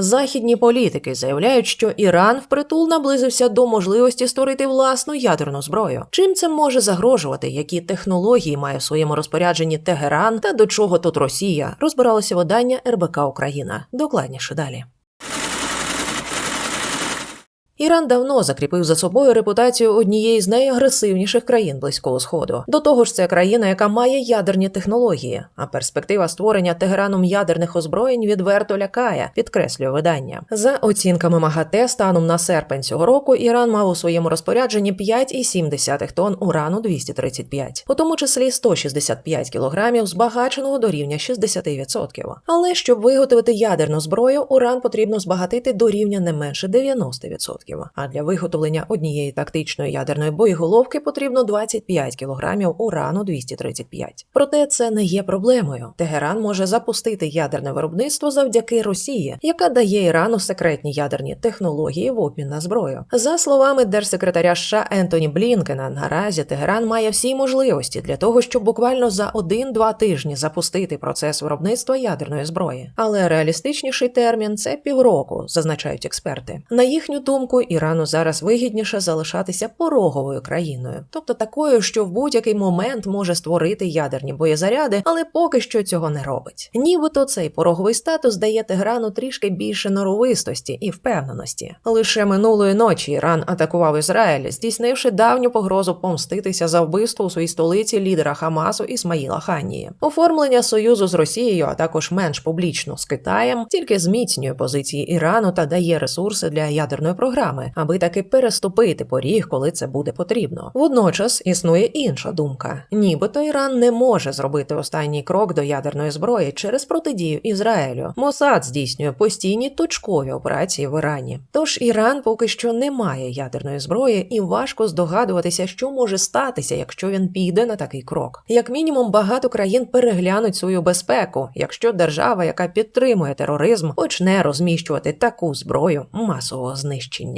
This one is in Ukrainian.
Західні політики заявляють, що Іран впритул наблизився до можливості створити власну ядерну зброю. Чим це може загрожувати, які технології має в своєму розпорядженні Тегеран та до чого тут Росія, розбиралося видання РБК Україна. Докладніше далі. Іран давно закріпив за собою репутацію однієї з найагресивніших країн близького сходу. До того ж, це країна, яка має ядерні технології. А перспектива створення Тегераном ядерних озброєнь відверто лякає, підкреслює видання. За оцінками МАГАТЕ, станом на серпень цього року Іран мав у своєму розпорядженні 5,7 тонн урану 235, у тому числі 165 кілограмів збагаченого до рівня 60%. Але щоб виготовити ядерну зброю, уран потрібно збагатити до рівня не менше 90%. А для виготовлення однієї тактичної ядерної боєголовки потрібно 25 кілограмів урану 235. Проте це не є проблемою. Тегеран може запустити ядерне виробництво завдяки Росії, яка дає Ірану секретні ядерні технології в обмін на зброю. За словами держсекретаря США Ентоні Блінкена, наразі Тегеран має всі можливості для того, щоб буквально за один-два тижні запустити процес виробництва ядерної зброї. Але реалістичніший термін це півроку, зазначають експерти. На їхню думку, Ірану зараз вигідніше залишатися пороговою країною, тобто такою, що в будь-який момент може створити ядерні боєзаряди, але поки що цього не робить. Нібито цей пороговий статус дає Теграну трішки більше норовистості і впевненості. Лише минулої ночі Іран атакував Ізраїль, здійснивши давню погрозу помститися за вбивство у своїй столиці лідера Хамасу Ісмаїла Ханії. Оформлення союзу з Росією, а також менш публічно з Китаєм, тільки зміцнює позиції Ірану та дає ресурси для ядерної програми, аби таки переступити поріг, коли це буде потрібно. Водночас існує інша думка: нібито Іран не може зробити останній крок до ядерної зброї через протидію Ізраїлю. Мосад здійснює постійні точкові операції в Ірані. Тож Іран поки що не має ядерної зброї, і важко здогадуватися, що може статися, якщо він піде на такий крок. Як мінімум, багато країн переглянуть свою безпеку, якщо держава, яка підтримує тероризм, почне розміщувати таку зброю масового знищення.